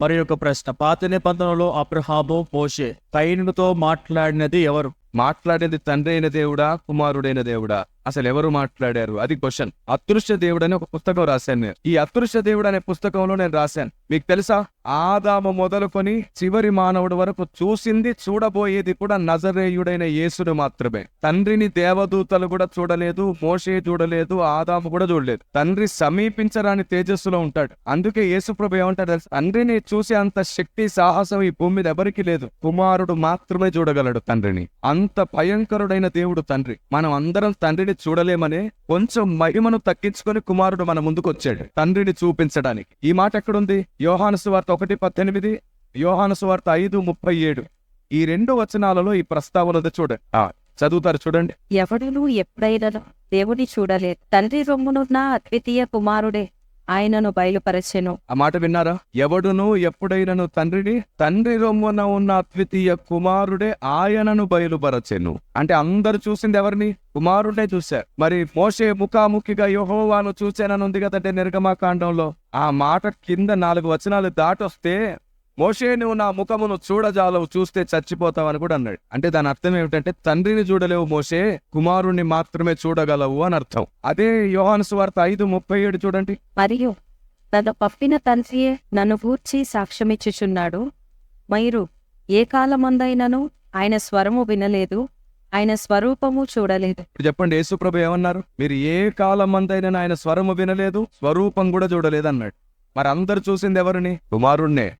మరి యొక్క ప్రశ్న. పాత నిబంధనలో అబ్రహాము మోషే కైనుతో మాట్లాడినది ఎవరు? మాట్లాడేది తండ్రి అయిన దేవుడా కుమారుడైన దేవుడా? అసలు ఎవరు మాట్లాడారు? అది క్వశ్చన్. అదృశ్య దేవుడు అని ఒక పుస్తకం రాశాను నేను. ఈ అదృశ్య దేవుడు అనే పుస్తకంలో నేను రాశాను. మీకు తెలుసా? ఆదాము మొదలుకొని చివరి మానవుడు వరకు చూసింది చూడబోయేది కూడా నజరేయుడైన యేసుడు మాత్రమే. తండ్రిని దేవదూతలు కూడా చూడలేదు మోషే చూడలేదు ఆదాము కూడా చూడలేదు. తండ్రి సమీపించరాని తేజస్సులో ఉంటాడు. అందుకే యేసుప్రభు ఏమంటాడు తండ్రిని చూసే అంత శక్తి సాహసం ఈ భూమి మీద ఎవరికి లేదు. కుమారుడు మాత్రమే చూడగలడు తండ్రిని. అంత భయంకరుడైన దేవుడు తండ్రి. మనం అందరం తండ్రిని చూడలేమనే కొంచెం మహిమను తగ్గించుకొని కుమారుడు మన ముందుకు వచ్చాడు తండ్రిని చూపించడానికి. ఈ మాట ఎక్కడుంది? యోహాను సువార్త ఒకటి పద్దెనిమిది యోహాను సువార్త ఐదు ముప్పై ఏడు. ఈ రెండు వచనాలలో ఈ ప్రస్తావన చూడండి ఆ, చదువుతారు చూడండి. ఎవడను ఎప్పుడైనా దేవుని చూడలేదు. తండ్రి రొమ్మునున్న అద్వితీయ కుమారుడే. ఆయనను బయలుపరచెను. ఆ మాట విన్నారా? ఎవడును ఎప్పుడైనను తండ్రిని తండ్రి రొమ్మున ఉన్న అద్వితీయ కుమారుడే ఆయనను బయలుపరచెను. అంటే అందరు చూసింది ఎవరిని? కుమారుడే చూశారు మరి మోషే ముఖాముఖిగా యెహోవాను చూశానని ఉంది కదంటే నిర్గమాకాండంలో. ఆ మాట కింద నాలుగు వచనాలు దాటొస్తే మోషే నువ్వు నా ముఖమును చూడజాలవు చూస్తే చచ్చిపోతావని కూడా అన్నాడు. అంటే దాని అర్థం ఏమిటంటే తండ్రిని చూడలేవు మోషే కుమారుణ్ణి మాత్రమే చూడగలవు అని అర్థం. అదే యోహాను సువార్త ఐదు ముప్పై ఏడు చూడండి. మరియు తన పప్పిన తండ్రియే నన్ను గూర్చి సాక్ష్యమిచ్చుచున్నాడు. మీరు ఏ కాలమందైనను ఆయన స్వరము వినలేదు ఆయన స్వరూపము చూడలేదు. ఇప్పుడు చెప్పండి యేసుప్రభు ఏమన్నారు? మీరు ఏ కాలం మందైనా ఆయన స్వరము వినలేదు స్వరూపం కూడా చూడలేదు అన్నాడు. మరి అందరు చూసింది ఎవరిని? కుమారుణ్ణే.